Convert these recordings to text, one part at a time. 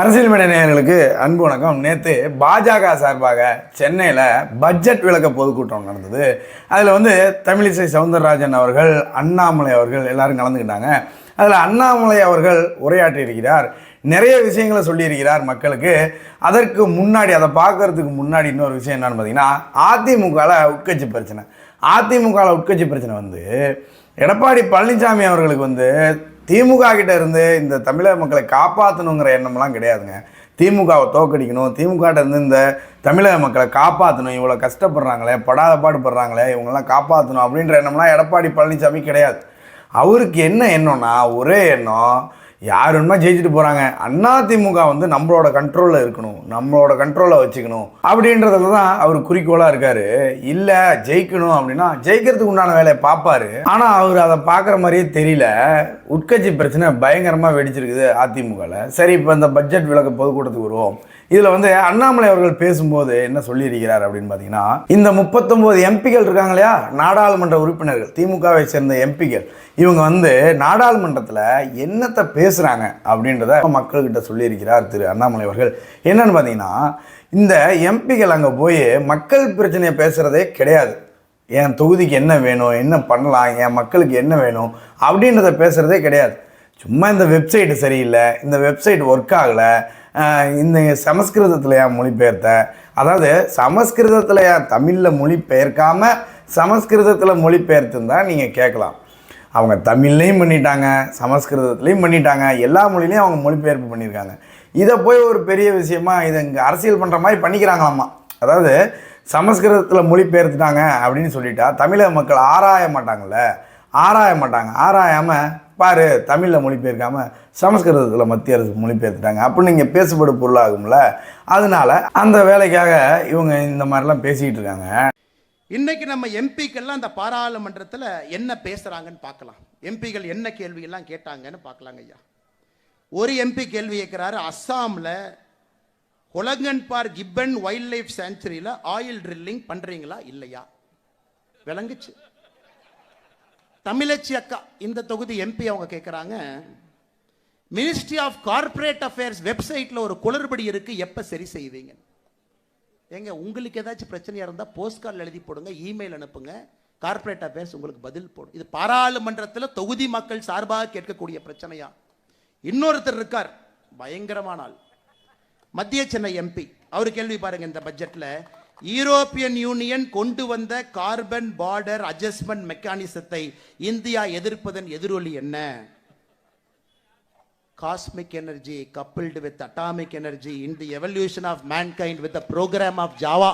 அரசியல் மேடை நேயர்களுக்கு அன்பு வணக்கம். நேற்று பாஜக சார்பாக சென்னையில் பட்ஜெட் விளக்க பொதுக்கூட்டம் நடந்தது. அதில் வந்து தமிழிசை சவுந்தரராஜன் அவர்கள் அண்ணாமலை அவர்கள் எல்லாரும் கலந்துக்கிட்டாங்க. அதில் அண்ணாமலை அவர்கள் உரையாற்றியிருக்கிறார் நிறைய விஷயங்களை சொல்லியிருக்கிறார் மக்களுக்கு. அதற்கு முன்னாடி அதை பார்க்கறதுக்கு முன்னாடி இன்னொரு விஷயம் என்னன்னு பார்த்தீங்கன்னா அதிமுகவில் உட்கட்சி பிரச்சனை. அதிமுகவில் உட்கட்சி பிரச்சனை வந்து எடப்பாடி பழனிசாமி அவர்களுக்கு வந்து திமுக கிட்ட இருந்து இந்த தமிழக மக்களை காப்பாற்றணுங்கிற எண்ணம்லாம் கிடையாதுங்க. திமுகவை தோக்கடிக்கணும். திமுக இருந்து இந்த தமிழக மக்களை காப்பாற்றணும் இவ்வளோ கஷ்டப்படுறாங்களே படாத பாடுபடுறாங்களே இவங்கெல்லாம் காப்பாற்றணும் அப்படின்ற எண்ணம்லாம் எடப்பாடி பழனிசாமி கிடையாது. அவருக்கு என்ன எண்ணம்னா ஒரே எண்ணம் யார் வேணுமா ஜெயிச்சுட்டு போகிறாங்க அண்ணா திமுக வந்து நம்மளோட கண்ட்ரோலில் இருக்கணும். நம்மளோட கண்ட்ரோலில் வச்சுக்கணும். அப்படின்றதுல தான் அவர் குறிக்கோளாக இருக்கார். இல்லை ஜெயிக்கணும் அப்படின்னா ஜெயிக்கிறதுக்கு உண்டான வேலையை பார்ப்பாரு. ஆனால் அவர் அதை பார்க்குற மாதிரியே தெரியல. உட்கட்சி பிரச்சனை பயங்கரமாக வெடிச்சிருக்குது அதிமுகவில் சரி இப்போ இந்த பட்ஜெட் விளக்க பொதுக்கூட்டத்துக்கு வருவோம். இதில் வந்து அண்ணாமலை அவர்கள் பேசும்போது என்ன சொல்லியிருக்கிறார் அப்படின்னு பார்த்தீங்கன்னா இந்த முப்பத்தொம்போது எம்பிகள் இருக்காங்க இல்லையா? நாடாளுமன்ற உறுப்பினர்கள் திமுகவை சேர்ந்த எம்பிகள் இவங்க வந்து நாடாளுமன்றத்தில் என்னத்தை பேசுகிறாங்க அப்படின்றத மக்கள்கிட்ட சொல்லியிருக்கிறார் திரு அண்ணாமலை அவர்கள். என்னன்னு பார்த்தீங்கன்னா இந்த எம்பிகள் அங்கே போய் மக்கள் பிரச்சனையை பேசுகிறதே கிடையாது. என் தொகுதிக்கு என்ன வேணும் என்ன பண்ணலாம் என் மக்களுக்கு என்ன வேணும் அப்படின்றத பேசுகிறதே கிடையாது. சும்மா இந்த வெப்சைட்டு சரியில்லை இந்த வெப்சைட் ஒர்க் ஆகலை இந்த சமஸ்கிருதத்தில் மொழிபெயர்த்த? அதாவது சமஸ்கிருதத்தில் தமிழில் மொழிபெயர்க்காம சமஸ்கிருதத்தில் மொழிபெயர்த்துன்னு தான் நீங்கள் கேட்கலாம். அவங்க தமிழ்லையும் பண்ணிட்டாங்க சமஸ்கிருதத்துலேயும் பண்ணிட்டாங்க எல்லா மொழிலையும் அவங்க மொழிபெயர்ப்பு பண்ணியிருக்காங்க. இதை போய் ஒரு பெரிய விஷயமா இதை இங்கே அரசியல் பண்ணுற மாதிரி பண்ணிக்கிறாங்களாமா? அதாவது சமஸ்கிருதத்தில் மொழிபெயர்த்துட்டாங்க அப்படின்னு சொல்லிட்டா தமிழக மக்கள் ஆராய மாட்டாங்கல்ல? ஆராய மாட்டாங்க. ஆராயாமல் பாரு தமிழில் மொழிபெயர்க்காம சமஸ்கிருதத்தில் மத்திய அரசு மொழிபெயர்த்துட்டாங்க. அப்படின்னு நீங்கள் பேசுபடு பொருளாகும்ல. அதனால அந்த வேலைக்காக இவங்க இந்த மாதிரிலாம் பேசிக்கிட்டு இருக்காங்க. இன்னைக்கு நம்ம எம்பிக்கள்லாம் அந்த பாராளுமன்றத்தில் என்ன பேசுகிறாங்கன்னு பார்க்கலாம். எம்பிகள் என்ன கேள்வியெல்லாம் கேட்டாங்கன்னு பார்க்கலாங்க ஐயா. ஒரு எம்பி கேள்வி கேட்குறாரு அஸ்ஸாமில் குலங்கன்பார் கிப்பன் வைல்ட் லைஃப் சாங்சுரியில் ஆயில் ட்ரில்லிங் பண்ணுறீங்களா இல்லையா? விளங்குச்சு. தமிழச்சி அக்கா இந்த தொகுதி எம்பி அவங்க கேட்குறாங்க மினிஸ்ட்ரி ஆஃப் கார்ப்பரேட் அஃபேர்ஸ் வெப்சைட்டில் ஒரு குளறுபடி இருக்குது எப்போ சரி செய்வீங்க? ஏங்க உங்களுக்கு ஏதாச்சும் பிரச்சனையாக இருந்தால் போஸ்ட் கார்டில் எழுதி போடுங்க இமெயில் அனுப்புங்க கார்ப்பரேட் அஃபேர்ஸ் உங்களுக்கு பதில் போடும். இது பாராளுமன்றத்தில் தொகுதி மக்கள் சார்பாக கேட்கக்கூடிய பிரச்சனையா? இன்னொருத்தர் இருக்கார் பயங்கரமான ஆள். மத்திய சென்னை எம்பி அவர் கேள்வி பாருங்க இந்த பட்ஜெட்டில் யூரோப்பியன் யூனியன் கொண்டு வந்த கார்பன் பார்டர் அட்ஜஸ்ட்மெண்ட் மெக்கானிசத்தை இந்தியா எதிர்ப்பதன் எதிரொலி என்ன? Cosmic energy coupled with atomic energy in the evolution of mankind with program of Java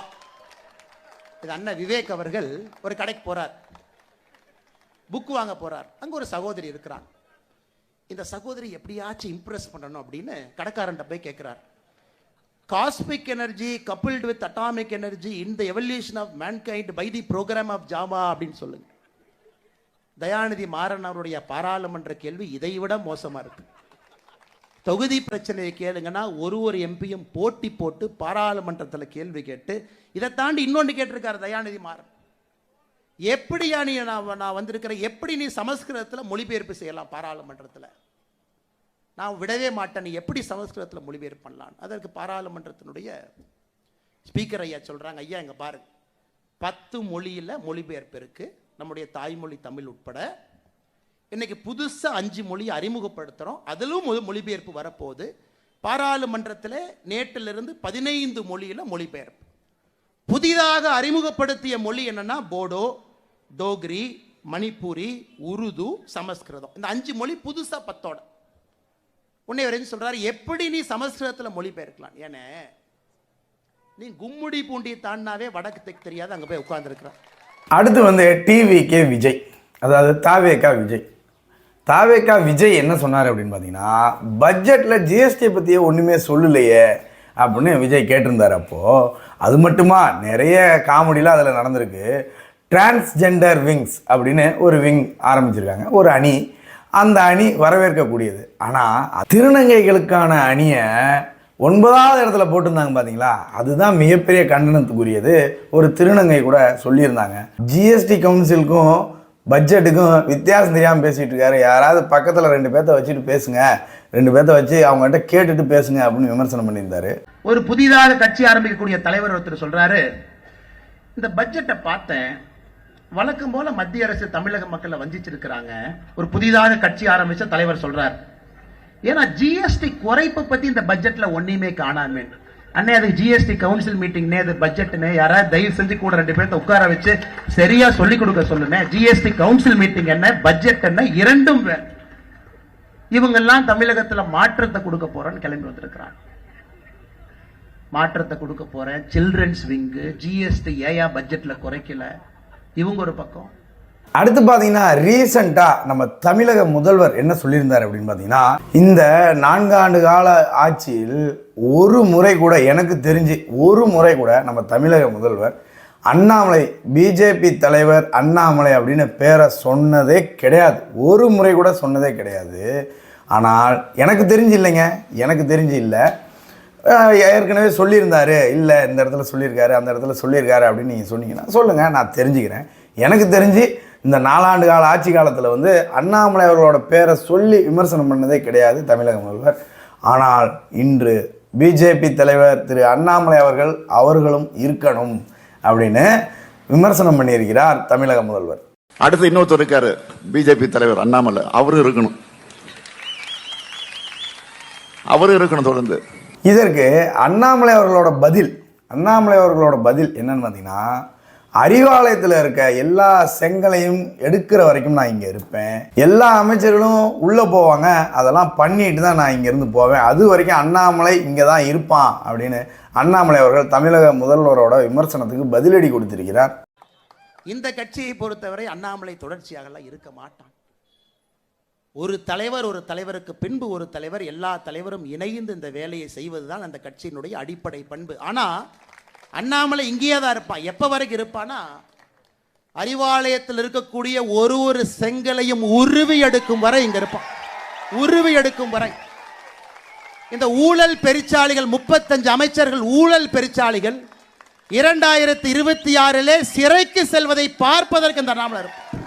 இது அண்ணன் விவேக் அவர்கள் ஒரு கடைக்கு போறார். புக் வாங்க போறார். அங்க ஒரு சகோதரி இருக்கிறான். இந்த சகோதரி எப்படியாச்சும் இம்ப்ரெஸ் பண்ணணும் அப்படின்னு கடைக்காரன்ட்ட போய் கேட்கிறார் cosmic energy coupled with atomic energy in the evolution of mankind by the program of Java அப்படின்னு சொல்லுங்க. தயாநிதி மாறன் அவருடைய பாராளுமன்ற கேள்வி இதை விட மோசமாக இருக்கு. தொகுதி பிரச்சனையை கேளுங்கன்னா ஒரு ஒரு எம்பியும் போட்டி போட்டு பாராளுமன்றத்தில் கேள்வி கேட்டு இதை தாண்டி இன்னொன்று கேட்டிருக்காரு தயாநிதி மாறன். எப்படியா நீ நான் நான் வந்திருக்கிறேன் எப்படி நீ சமஸ்கிருதத்தில் மொழிபெயர்ப்பு செய்யலாம் பாராளுமன்றத்தில்? நான் விடவே மாட்டேன். நீ எப்படி சமஸ்கிருதத்தில் மொழிபெயர்ப்பு பண்ணலாம் அதற்கு பாராளுமன்றத்தினுடைய ஸ்பீக்கர் ஐயா சொல்கிறாங்க ஐயா இங்கே பாருங்க பத்து மொழியில் மொழிபெயர்ப்பு இருக்குது நம்முடைய தாய்மொழி தமிழ் உட்பட. இன்றைக்கி புதுசாக அஞ்சு மொழி அறிமுகப்படுத்துகிறோம் அதிலும் ஒரு மொழிபெயர்ப்பு வரப்போகுது. பாராளுமன்றத்தில் நேற்றிலிருந்து பதினைந்து மொழியில் மொழிபெயர்ப்பு. புதிதாக அறிமுகப்படுத்திய மொழி என்னென்னா போடோ டோக்ரி மணிப்பூரி உருது சமஸ்கிருதம். இந்த அஞ்சு மொழி புதுசாக பத்தோட. உன்னை வரைக்கும் சொல்கிறார் எப்படி நீ சமஸ்கிருதத்தில் மொழிபெயர்க்கலாம்? ஏன்னா நீ கும்முடி பூண்டியை தாண்டினாவே வடக்கு தெற்கு தெரியாது அங்கே போய் உட்காந்துருக்குறான் அடுத்து வந்து டிவிகே விஜய் அதாவது தாவேக்கா விஜய். தாவேகா விஜய் என்ன சொன்னார் அப்படின்னு பார்த்தீங்கன்னா பட்ஜெட்டில் ஜிஎஸ்டி பற்றியே ஒன்றுமே சொல்லலையே அப்படின்னு விஜய் கேட்டிருந்தார் அப்போது அது மட்டுமா? நிறைய காமெடிலாம் அதில் நடந்திருக்கு. டிரான்ஸ்ஜெண்டர் விங்ஸ் அப்படின்னு ஒரு விங் ஆரம்பிச்சிருக்காங்க. ஒரு அணி. அந்த அணி வரவேற்கக்கூடியது. ஆனால் திருநங்கைகளுக்கான அணியை ஒன்பதாவது இடத்துல போட்டிருந்தாங்க பார்த்தீங்களா அதுதான் மிகப்பெரிய கண்டனத்துக்குரியது. ஒரு திருநங்கை கூட சொல்லியிருந்தாங்க. ஜிஎஸ்டி கவுன்சிலுக்கும் பட்ஜெட்டுக்கும் வித்தியாசம் தெரியாமல் பேசிகிட்டு இருக்காரு. யாராவது பக்கத்தில் ரெண்டு பேர்த்த வச்சுட்டு பேசுங்க. ரெண்டு பேர்த்த வச்சு அவங்ககிட்ட கேட்டுட்டு பேசுங்க அப்படின்னு விமர்சனம் பண்ணியிருந்தாரு. ஒரு புதிதாக கட்சி ஆரம்பிக்கக்கூடிய தலைவர் ஒருத்தர் சொல்கிறாரு இந்த பட்ஜெட்டை பார்த்தேன் வழக்கம் போல மத்திய அரசு தமிழக மக்களை வஞ்சிச்சிருக்கிறாங்க. ஒரு புதிதாக கட்சி ஆரம்பிச்ச தலைவர் சொல்றார். ஏன்னா ஜிஎஸ்டி குறைப்பு பத்தி இந்த பட்ஜெட்ல ஒன்னையுமே காணாமே அண்ணே அது ஜிஎஸ்டி கவுன்சில் மீட்டிங்னே அது பட்ஜெட்னே யாராவது தயவு செஞ்சு கூட ரெண்டு பேர்த்த உட்கார வச்சு சரியா சொல்லிக் கொடுக்க சொல்லுங்க ஜிஎஸ்டி கவுன்சில் மீட்டிங் என்ன பட்ஜெட் என்ன இரண்டும் வேற. இவங்கெல்லாம் தமிழகத்துல மாற்றத்தை கொடுக்க போறோன்னு கிளம்பி வந்திருக்கிறாங்க. மாற்றத்தை கொடுக்க போறேன். சில்ட்ரன்ஸ் விங்கு ஜிஎஸ்டி ஏயா பட்ஜெட்ல குறைக்கல? இவங்க ஒரு பக்கம். அடுத்து பார்த்தீங்கன்னா ரீசண்டாக நம்ம தமிழக முதல்வர் என்ன சொல்லியிருந்தார் அப்படின்னு பார்த்தீங்கன்னா இந்த நான்காண்டு கால ஆட்சியில் ஒரு முறை கூட எனக்கு தெரிஞ்சு ஒரு முறை கூட நம்ம தமிழக முதல்வர் அண்ணாமலை பிஜேபி தலைவர் அண்ணாமலை அப்படின்னு பேரை சொன்னதே கிடையாது. ஒரு முறை கூட சொன்னதே கிடையாது. ஆனால் எனக்கு தெரிஞ்சு இல்லைங்க. எனக்கு தெரிஞ்சு இல்லை. ஏற்கனவே சொல்லியிருந்தாரு. இல்லை இந்த இடத்துல சொல்லியிருக்காரு அந்த இடத்துல சொல்லியிருக்காரு அப்படின்னு நீங்கள் சொன்னீங்கன்னா சொல்லுங்கள் நான் தெரிஞ்சுக்கிறேன். எனக்கு தெரிஞ்சு இந்த நாலாண்டு கால ஆட்சி காலத்தில் வந்து அண்ணாமலை அவர்களோட பேரை சொல்லி விமர்சனம் பண்ணதே கிடையாது தமிழக முதல்வர். ஆனால் இன்று பிஜேபி தலைவர் திரு அண்ணாமலை அவர்கள் அவர்களும் இருக்கணும் அப்படின்னு விமர்சனம் பண்ணியிருக்கிறார் தமிழக முதல்வர். அடுத்து இன்னொருத்தர் இருக்காரு பிஜேபி தலைவர் அண்ணாமலை. அவரும் இருக்கணும். அவரும் இருக்கணும் தொடர்ந்து. இதற்கு அண்ணாமலை அவர்களோட பதில் அண்ணாமலை அவர்களோட பதில் என்னன்னு பார்த்தீங்கன்னா அறிவாலயத்தில் இருக்க எல்லா செங்கலையும் எடுக்கிற வரைக்கும் நான் இங்கே இருப்பேன். எல்லா அமைச்சர்களும் உள்ளே போவாங்க. அதெல்லாம் பண்ணிட்டு தான் நான் இங்கேருந்து போவேன். அது வரைக்கும் அண்ணாமலை இங்கே தான் இருப்பான் அப்படின்னு அண்ணாமலை அவர்கள் தமிழக முதல்வரோட விமர்சனத்துக்கு பதிலடி கொடுத்திருக்கிறார். இந்த கட்சியை பொறுத்தவரை அண்ணாமலை தொடர்ச்சியாகலாம் இருக்க மாட்டான். ஒரு தலைவர் ஒரு தலைவருக்கு பின்பு ஒரு தலைவர் எல்லா தலைவரும் இணைந்து இந்த வேலையை செய்வது தான் அந்த கட்சியினுடைய அடிப்படை பண்பு. ஆனால் அண்ணாமலை இங்கேயே தான் இருப்பான். எப்போ வரைக்கும் இருப்பானா? அறிவாலயத்தில் இருக்கக்கூடிய ஒரு ஒரு செங்கலையும் உருவி எடுக்கும் வரை இங்கே இருப்பான். உருவி எடுக்கும் வரை. இந்த ஊழல் பெருச்சாளிகள் முப்பத்தஞ்சு அமைச்சர்கள் ஊழல் பெருச்சாளிகள் இரண்டாயிரத்தி இருபத்தி ஆறிலே சிறைக்கு செல்வதை பார்ப்பதற்கு இந்த அண்ணாமலை இருப்பான்.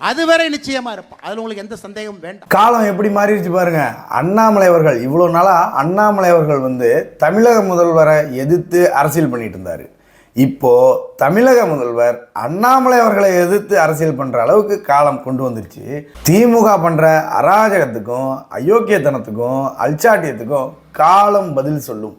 அதுவரை நிச்சயமா இருப்பான் அதுல உங்களுக்கு எந்த சந்தேகமும் வேண்டாம். காலம் எப்படி மாறிடுச்சு பாருங்க. அண்ணாமலை அவர்கள் இவ்வளோ நாளாக அண்ணாமலை அவர்கள் வந்து தமிழக முதல்வரை எதிர்த்து அரசியல் பண்ணிட்டு இருந்தார். இப்போ தமிழக முதல்வர் அண்ணாமலை அவர்களை எதிர்த்து அரசியல் பண்ற அளவுக்கு காலம் கொண்டு வந்துருச்சு. திமுக பண்ற அராஜகத்துக்கும் அயோக்கியத்தனத்துக்கும் அல்சாட்டியத்துக்கும் காலம் பதில் சொல்லும்.